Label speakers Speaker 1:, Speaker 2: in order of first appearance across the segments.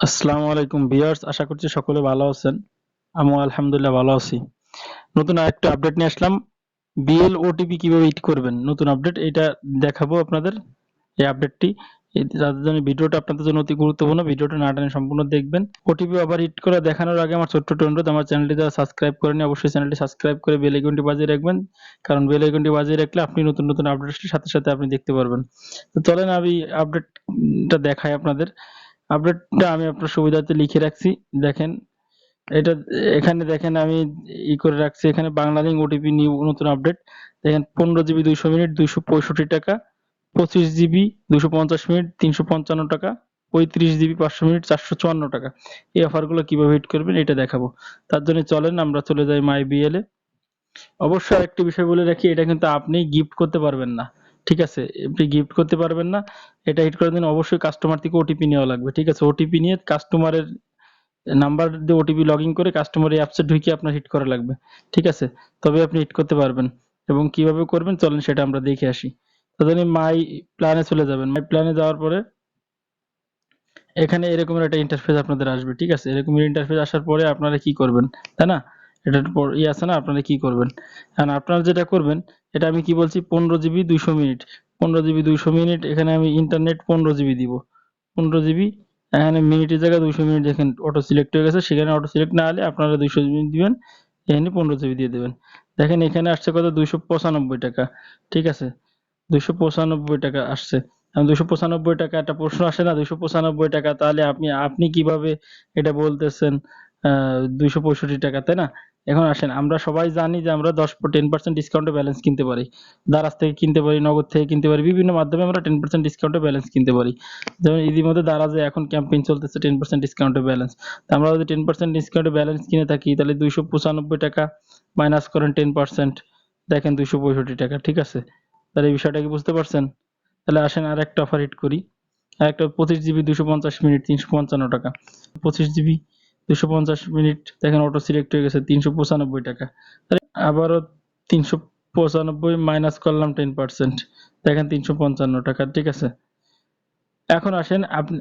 Speaker 1: আসসালামু আলাইকুম ভিউয়ার্স, আশা করছি সকলে ভালো আছেন। আমিও আলহামদুলিল্লাহ ভালো আছি। নতুন আরেকটা আপডেট নিয়ে আসলাম। বিএল ওটিপি কীভাবে হিট করবেন? নতুন আপডেট, এটা দেখাবো আপনাদের এই আপডেটটি। যাদের জন্য ভিডিওটা আপনাদের জন্য অতি গুরুত্বপূর্ণ, ভিডিওটা না টানে সম্পূর্ণ দেখবেন। ওটিপি আবার হিট করে দেখানোর আগে আমার ছোট্ট অনুরোধ, আমার চ্যানেলটি যারা সাবস্ক্রাইব করেনি অবশ্যই চ্যানেলটি সাবস্ক্রাইব করে বেল আইকনটি বাজিয়ে রাখবেন। কারণ বেল আইকনটি বাজিয়ে রাখলে আপনি নতুন নতুন আপডেটের সাথে সাথে আপনি দেখতে পারবেন। তো চলেন আমি আপডেটটা দেখাই আপনাদের। আপডেটটা আমি আপনার সুবিধার্থে লিখে রাখছি, দেখেন। এটা এখানে দেখেন আমি ই করে রাখছি, এখানে বাংলালিংক ওটিপি নিউ, নতুন আপডেট। দেখেন পনেরো জিবি দুইশো মিনিট, দুইশো পঁয়ষট্টি টাকা। পঁচিশ জিবি দুশো পঞ্চাশ মিনিট, তিনশো পঞ্চান্ন টাকা। পঁয়ত্রিশ জিবি পাঁচশো মিনিট, চারশো চুয়ান্ন টাকা। এই অফারগুলো কীভাবে হিট করবেন এটা দেখাবো। তার জন্য চলেন, আমরা চলে যাই মাই বিএলে অবশ্যই আরেকটি বিষয় বলে রাখি, এটা কিন্তু আপনি গিফট করতে পারবেন না। ঠিক আছে, আপনি গিফট করতে পারবেন না। এটা হিট করার জন্য অবশ্যই কাস্টমার থেকে ওটিপি নেওয়া লাগবে, ঠিক আছে? ওটিপি নিয়ে কাস্টমারের নাম্বার দিয়ে ওটিপি লগ ইন করে কাস্টমার অ্যাপসে ঢুকিয়ে আপনার হিট করা লাগবে, ঠিক আছে? তবে আপনি হিট করতে পারবেন এবং কীভাবে করবেন চলেন সেটা আমরা দেখে আসি। তাহলে মাই প্ল্যানে চলে যাবেন। মাই প্ল্যানে যাওয়ার পরে এখানে এরকমের একটা ইন্টারফেস আপনাদের আসবে, ঠিক আছে? এরকমের ইন্টারফেস আসার পরে আপনারা কি করবেন, তাই না? এটার পর ই আছে না, আপনারা কি করবেন? এখন আপনারা যেটা করবেন, এটা আমি কি বলছি, পনেরো জিবি দুইশো মিনিট। পনেরো জিবি দুইশো মিনিট, এখানে আমি ইন্টারনেট পনেরো জিবি দিব। পনেরো জিবি, এখানে মিনিটের জায়গায় দুইশো মিনিট দেখেন অটো সিলেক্ট হয়ে গেছে, সেখানে অটো সিলেক্ট না হলে আপনারা দুইশো মিনিট দিবেন, এখানে পনেরো জিবি দিয়ে দেবেন। দেখেন এখানে আসছে কত? দুইশো পঁচানব্বই টাকা। ঠিক আছে? দুইশো পঁচানব্বই টাকা আসছে। দুশো পঁচানব্বই টাকা একটা প্রশ্ন আসে না দুশো পঁচানব্বই টাকা তাহলে আপনি আপনি কীভাবে এটা বলতেছেন? দুইশো পঁয়ষট্টি টাকা, তাই না? এখন আসেন, আমরা সবাই জানি যে আমরা দশ টেন পার্সেন্ট ডিসকাউন্টে ব্যালেন্স কিনতে পারি। দারাজ থেকে কিনতে পারি, নগদ থেকে কিনতে পারি, বিভিন্ন মাধ্যমে আমরা টেন পার্সেন্ট ডিসকাউন্টে ব্যালেন্স কিনতে পারি। যেমন ইতিমধ্যে দারাজে এখন ক্যাম্পেইন চলতেছে টেন পার্সেন্ট ডিসকাউন্টে ব্যালেন্স আমরা যদি টেন পার্সেন্ট ডিসকাউন্টে ব্যালেন্স কিনে থাকি, তাহলে দুইশো পঁচানব্বই টাকা মাইনাস করেন টেন পার্সেন্ট দেখেন দুইশো পঁয়ষট্টি টাকা, ঠিক আছে? তাহলে এই বিষয়টা কি বুঝতে পারছেন? তাহলে আসেন আর একটা অফার হিট করি। আর একটা পঁচিশ জিবি দুশো পঞ্চাশ মিনিট, তিনশো পঞ্চান্ন টাকা। পঁচিশ জিবি দুশো পঞ্চাশ মিনিট দেখেন অটো সিলেক্ট হয়ে গেছে, তিনশো পঁচানব্বই টাকা। আবারও তিনশো পঁচানব্বই মাইনাস করলাম টেন পার্সেন্ট দেখেন তিনশো পঞ্চান্ন টাকা, ঠিক আছে? এখন আসেন আপনি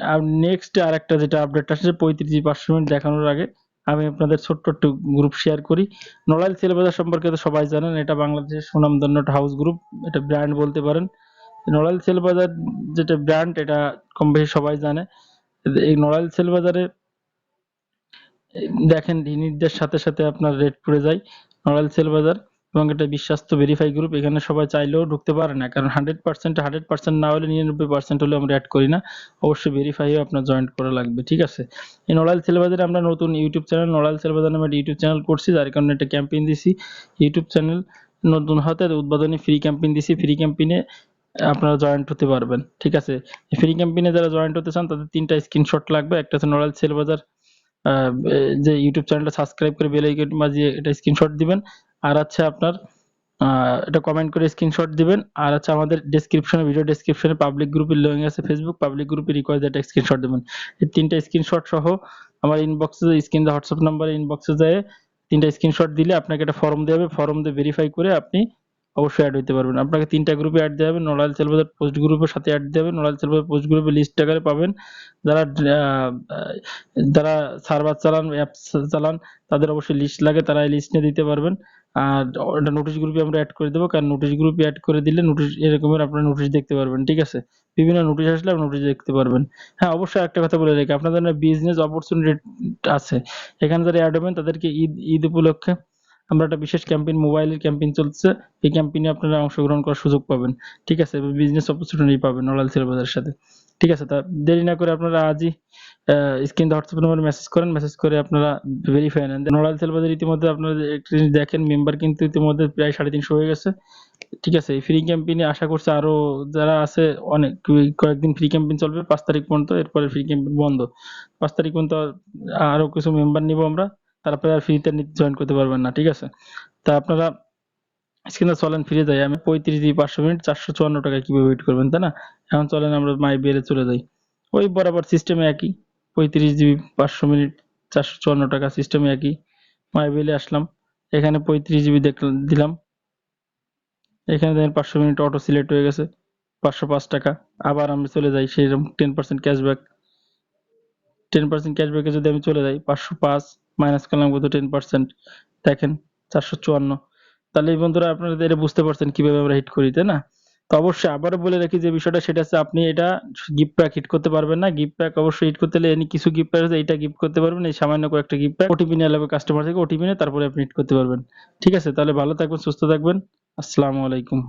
Speaker 1: নেক্সট আর একটা যেটা আপডেট আসছে, পঁয়ত্রিশ পাঁচশো মিনিট দেখানোর আগে আমি আপনাদের ছোট্ট একটু গ্রুপ শেয়ার করি। নড়াইল সেলবাজার সম্পর্কে তো সবাই জানেন, এটা বাংলাদেশের সুনামধন্য হাউস গ্রুপ এটা ব্র্যান্ড বলতে পারেন। নড়াইল সেল বাজার যেটা ব্র্যান্ড এটা কম বেশি সবাই জানে। এই নড়াইল সেল বাজারে দেখেন ইউনিটদের সাথে সাথে আপনার রেট পড়ে যায় নড়াইল সেল বাজার এবং এটা বিশ্বাস্ত ভেরিফাই গ্রুপ এখানে সবাই চাইলেও ঢুকতে পারে না। কারণ হান্ড্রেড পার্সেন্ট হান্ড্রেড পার্সেন্ট না হলে নিরানব্বই পার্সেন্ট হলে আমরা অ্যাড করি না। অবশ্যই ভেরিফাইও আপনার জয়েন্ট করা লাগবে, ঠিক আছে? এই নড়াইল সেলবাজারে আমরা নতুন ইউটিউব চ্যানেল নড়াইল সেলবাজার নামে একটা ইউটিউব চ্যানেল করছি, যার কারণে একটা ক্যাম্পেইন দিছি। ইউটিউব চ্যানেল নতুন হাতে উদ্বোধনী ফ্রি ক্যাম্পেইন দিছি। ফ্রি ক্যাম্পেইনে আপনারা জয়েন্ট হতে পারবেন, ঠিক আছে? ফ্রি ক্যাম্পেইনে যারা জয়েন্ট হতে চান, তাদের তিনটা স্ক্রিনশট লাগবে। একটা হচ্ছে নড়াইল সেল বাজার যে ইউটিউব চ্যানেলটা সাবস্ক্রাইব করে বেল আইকন বাজিয়ে এটা স্ক্রিনশট দিবেন। আর আছে আপনার এটা কমেন্ট করে স্ক্রিনশট দিবেন। আর আছে আমাদের ডেসক্রিপশনে ভিডিও ডেসক্রিপশনে পাবলিক গ্রুপের লিংক আছে ফেসবুক পাবলিক গ্রুপে রিকোয়েস্ট একটা স্ক্রিনশট দিবেন। এই তিনটা স্ক্রিনশট সহ আমার ইনবক্সে স্ক্রিন হোয়াটসঅ্যাপ নাম্বারে ইনবক্সে যায়। তিনটা স্ক্রিনশট দিলে আপনাকে একটা ফর্ম দেবে ফর্ম দিয়ে ভেরিফাই করে আপনি অবশ্যই অ্যাড হইতে পারবেন। আপনাকে তিনটা গ্রুপে অ্যাড দেওয়া হবে। নড়াইল সেলবাজার পোস্ট গ্রুপের সাথে অ্যাড দেওয়া হবে। নড়াইল সেলবাজার পোস্ট গ্রুপে লিস্ট আকারে পাবেন। যারা যারা সার্ভার চালান অ্যাপস চালান, তাদের অবশ্যই লিস্ট লাগে। তারা এই লিস্ট নিয়ে দিতে পারবেন। আর ওটা নোটিশ গ্রুপে আমরা অ্যাড করে দেবো। কারণ নোটিশ গ্রুপে অ্যাড করে দিলে নোটিশ এরকমের আপনারা নোটিশ দেখতে পারবেন। ঠিক আছে? বিভিন্ন নোটিশ আসলে আপনি নোটিশ দেখতে পারবেন। হ্যাঁ অবশ্যই একটা কথা বলে রাখি। আপনাদের বিজনেস অপরচুনিটি আছে। এখানে যারা অ্যাড হবেন, তাদেরকে ঈদ ঈদ উপলক্ষে আমরা একটা বিশেষ ক্যাম্পেইন মোবাইলের ক্যাম্পেইন চলছে এই ক্যাম্পেইনে আপনারা অংশগ্রহণ করার সুযোগ পাবেন। ঠিক আছে? বিজনেস অপরচুনিটি পাবেন নড়াইল সেল বাজারের সাথে। ঠিক আছে? তা দেরি না করে আপনারা আজই স্ক্রিন হোয়াটসঅ্যাপ নম্বরে মেসেজ করেন মেসেজ করে আপনারা ভেরিফাই নেন। নড়াইল সেল বাজার ইতিমধ্যে আপনারা একটা জিনিস দেখেন মেম্বার কিন্তু ইতিমধ্যে প্রায় সাড়ে তিনশো হয়ে গেছে। ঠিক আছে? এই ফ্রি ক্যাম্পেইনে আশা করছি আরও যারা আছে, অনেক কয়েকদিন ফ্রি ক্যাম্পেইন চলবে, পাঁচ তারিখ পর্যন্ত, এরপরে ফ্রি ক্যাম্পেইন বন্ধ। পাঁচ তারিখ পর্যন্ত আরও কিছু মেম্বার নিব আমরা। তারপরে আর ফ্রিতে জয়েন করতে পারবেন না, ঠিক আছে? তা আপনারা স্ক্রিনে চলেন, ফিরে যাই। আমি পঁয়ত্রিশ জিবি পাঁচশো মিনিট, চারশো চুয়ান্ন টাকায় কীভাবে ওয়েট করবেন, তাই না? এখন চলেন আমরা মাই বিএলে চলে যাই। ওই বরাবর সিস্টেমে একই। পঁয়ত্রিশ জিবি পাঁচশো মিনিট, চারশো চুয়ান্ন টাকা সিস্টেমে একই। মাই বিএলে আসলাম। এখানে পঁয়ত্রিশ জিবি দেখলাম দিলাম। এখানে দেখেন পাঁচশো মিনিট অটো সিলেক্ট হয়ে গেছে, পাঁচশো পাঁচ টাকা। আবার আমরা চলে যাই সেই ten percent cashback ten percent ক্যাশব্যাকে যদি আমি চলে যাই, পাঁচশো পাঁচ। মাইনাস করলাম কত? টেন পার্সেন্ট দেখেন, চারশো চুয়ান্ন। তাহলে এই বন্ধুরা আপনারা এটা বুঝতে পারছেন কীভাবে আমরা হিট করি, তাই না? তো অবশ্যই আবারও বলে রাখি যে বিষয়টা সেটা হচ্ছে আপনি এটা গিফট প্যাক হিট করতে পারবেন না। গিফট প্যাক অবশ্যই হিট করতে হলে কিছু গিফট প্যাক আছে এইটা গিফট করতে পারবেন। এই সামান্য কয়েকটা গিফট প্যাক ওটিপি নিয়ে লাগবে কাস্টমার থেকে ওটিপি নিয়ে তারপরে আপনি হিট করতে পারবেন। ঠিক আছে, তাহলে ভালো থাকবেন, সুস্থ থাকবেন। আসসালামু আলাইকুম।